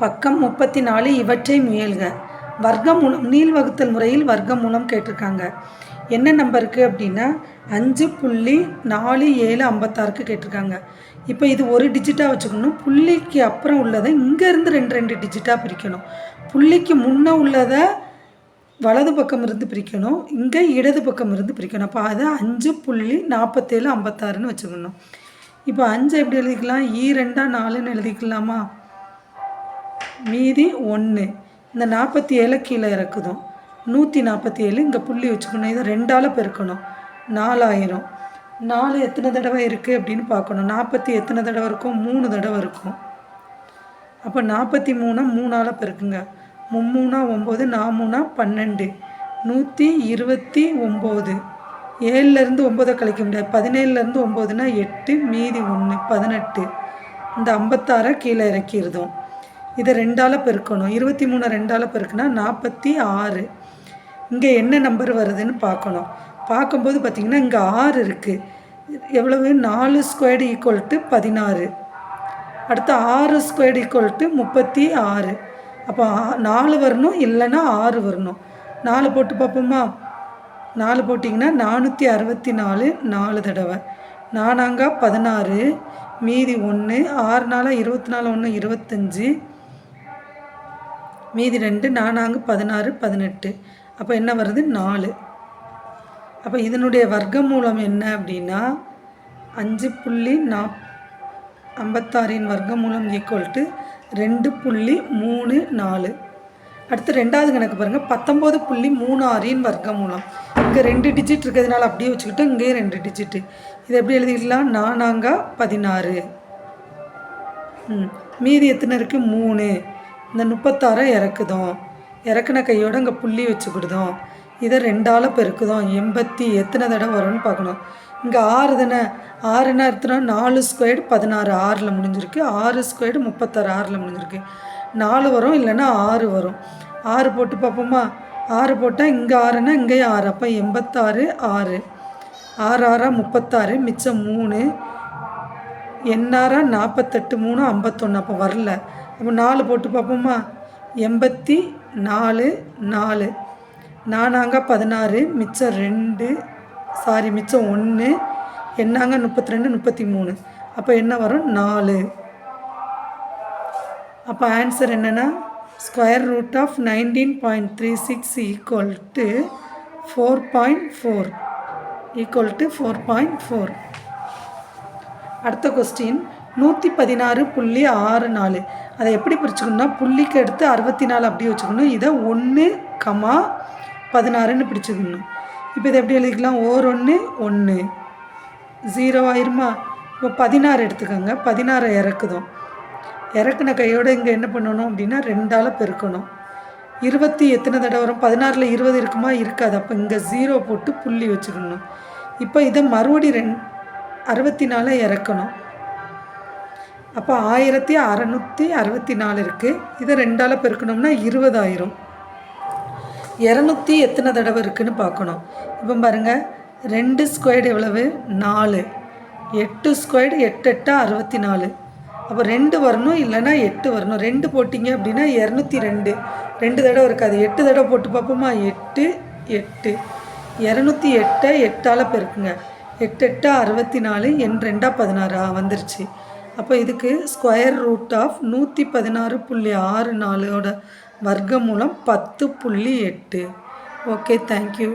பக்கம் முப்பத்தி நாலு இவற்றை முயல்க. வர்க்கமூலம் நீள் வகுத்தல் முறையில் வர்க்கமூலம் கேட்டிருக்காங்க. என்ன நம்பருக்கு அப்படின்னா அஞ்சு புள்ளி நாலு ஏழு ஐம்பத்தாறுக்கு கேட்டிருக்காங்க. இப்போ இது ஒரு டிஜிட்டாக வச்சுக்கணும். புள்ளிக்கு அப்புறம் உள்ளதை இங்கேருந்து ரெண்டு ரெண்டு டிஜிட்டாக பிரிக்கணும். புள்ளிக்கு முன்னே உள்ளதை வலது பக்கம் இருந்து பிரிக்கணும். இங்கே இடது பக்கம் இருந்து பிரிக்கணும். அப்போ அதை அஞ்சு புள்ளி நாற்பத்தேழு ஐம்பத்தாறுன்னு வச்சுக்கணும். இப்போ அஞ்சு எப்படி எழுதிக்கலாம்? ஈ ரெண்டா நாலுன்னு எழுதிக்கலாமா? மீதி ஒன்று இந்த நாற்பத்தி ஏழு கீழே இறக்குதும். நூற்றி நாற்பத்தி ஏழு இங்கே புள்ளி வச்சுக்கணும். இதை ரெண்டால் பெருக்கணும். நாலாயிரம். நாலு எத்தனை தடவை இருக்குது அப்படின்னு பார்க்கணும். நாற்பத்தி எத்தனை தடவை இருக்கும்? மூணு தடவை இருக்கும். அப்போ நாற்பத்தி மூணா மூணால் பெருக்குங்க. மும்மூணா ஒம்பது நாமூணா பன்னெண்டு. நூற்றி இருபத்தி ஒம்பது. ஏழுலேருந்து ஒம்பதை கழிக்க முடியாது. பதினேழுலேருந்து ஒம்பதுனா எட்டு மீதி ஒன்று பதினெட்டு. இந்த ஐம்பத்தாறை கீழே இறக்கிடுதோம். இதை ரெண்டால் பெருக்கணும். இருபத்தி மூணு ரெண்டால் பெருக்குனா நாற்பத்தி ஆறு. இங்கே என்ன நம்பர் வருதுன்னு பார்க்கணும். பார்க்கும்போது பார்த்திங்கன்னா இங்கே ஆறு இருக்குது எவ்வளவு? நாலு ஸ்கொயர்டு ஈக்குவல் டு பதினாறு. அடுத்து ஆறு ஸ்கொயர்டு ஈக்குவல் டு முப்பத்தி ஆறு. அப்போ நாலு வரணும் இல்லைன்னா ஆறு வரணும். நாலு போட்டு பார்ப்போமா? நாலு போட்டிங்கன்னா நானூற்றி அறுபத்தி நாலு நாலு தடவை. நானாங்க பதினாறு மீதி ஒன்று ஆறு நாளாக இருபத்தி நாலு ஒன்று இருபத்தஞ்சி. மீதி ரெண்டு நானாங்கு பதினாறு பதினெட்டு. அப்போ என்ன வருது? நாலு. அப்போ இதனுடைய வர்க்கமூலம் என்ன அப்படின்னா அஞ்சு புள்ளி நாப் ஐம்பத்தாறின் வர்க்கமூலம் ஈக்குவல் டு ரெண்டு புள்ளி மூணு நாலு. அடுத்து ரெண்டாவது கணக்கு பாருங்கள் பத்தொம்போது புள்ளி மூணு ஆறின் வர்க்கமூலம். இங்கே ரெண்டு டிஜிட் இருக்கிறதுனால அப்படியே வச்சுக்கிட்டு இங்கேயும் ரெண்டு டிஜிட்டு இதை எப்படி எழுதிக்கலாம் நானாங்கா பதினாறு. ம். மீதி எத்தனை இருக்குது மூணு. இந்த முப்பத்தாறை இறக்குதோம். இறக்குன கையோட இங்கே புள்ளி வச்சுக்கிடுதோம். இதை ரெண்டால் பெருக்குதோம். எண்பத்தி எத்தனை தடவை வரும்னு பார்க்கணும். இங்கே ஆறு தானே? ஆறுனா எத்தனை? நாலு ஸ்கொயர்டு பதினாறு ஆறில் முடிஞ்சிருக்கு. ஆறு ஸ்கொயர்டு முப்பத்தாறு ஆறில் முடிஞ்சிருக்கு. நாலு வரும் இல்லைன்னா ஆறு வரும். ஆறு போட்டு பார்ப்போமா? ஆறு போட்டால் இங்கே ஆறுனா இங்கேயும் ஆறு. அப்போ எண்பத்தாறு ஆறு. ஆறு ஆறா முப்பத்தாறு மிச்சம் மூணு. எண்ணாரா நாற்பத்தெட்டு மூணு ஐம்பத்தொன்று அப்போ வரல. அப்போ நாலு போட்டு பார்ப்போமா? எண்பத்தி நாலு நாலு. நானாங்க பதினாறு மிச்சம் ரெண்டு. சாரி மிச்சம் ஒன்று என்னாங்க முப்பத்தி ரெண்டு முப்பத்தி மூணு அப்போ என்ன வரும்? நாலு. அப்போ ஆன்சர் என்னென்னா square root of nineteen point three six equal to four point four equal to four point four அடுத்த கொஸ்டின் நூற்றி பதினாறு புள்ளி ஆறு நாலு. அதை எப்படி பிரிச்சுக்கணும்னா புள்ளிக்கு எடுத்து அறுபத்தி நாலு அப்படியே வச்சுக்கணும். இதை ஒன்று கமா பதினாறுன்னு பிடிச்சிக்கணும் இப்போ இதை எப்படி எழுதிக்கலாம்? ஓர் ஒன்று ஒன்று ஜீரோ ஆயிருமா? இப்போ பதினாறு எடுத்துக்கோங்க. பதினாறு இறக்குதோம். இறக்குன கையோடு இங்கே என்ன பண்ணணும் அப்படின்னா ரெண்டால் பெருக்கணும். இருபத்தி எத்தனை தடவை வரும்? பதினாறில் இருபது இருக்குமா? இருக்காது. அப்போ இங்கே ஜீரோ போட்டு புள்ளி வச்சுக்கணும். இப்போ இதை மறுபடி ரெண் அறுபத்தி நாலை இறக்கணும். அப்போ ஆயிரத்தி அறநூற்றி அறுபத்தி நாலு இருக்குது இதை ரெண்டால் பெருக்கணும்னா இருபதாயிரம். இரநூத்தி எத்தனை தடவை இருக்குதுன்னு பார்க்கணும். இப்போ பாருங்கள் ரெண்டு ஸ்கொயர்டு எவ்வளவு? நாலு. எட்டு ஸ்கொயர்டு எட்டு எட்டா அறுபத்தி நாலு அப்போ ரெண்டு வரணும் இல்லைன்னா எட்டு வரணும். ரெண்டு போட்டிங்க அப்படின்னா இரநூத்தி ரெண்டு. ரெண்டு தடவை இருக்காது. எட்டு தடவை போட்டு பார்ப்போமா? எட்டு எட்டு. இரநூத்தி எட்டை எட்டால் பெருக்குங்க. எட்டு எட்டு அறுபத்தி நாலு என் ரெண்டா பதினாறா வந்துருச்சு. அப்போ இதுக்கு ஸ்கொயர் ரூட் ஆஃப் நூற்றி பதினாறு புள்ளி ஆறு நாலோட வர்க்கமூலம் பத்து புள்ளி எட்டு. Okay thank you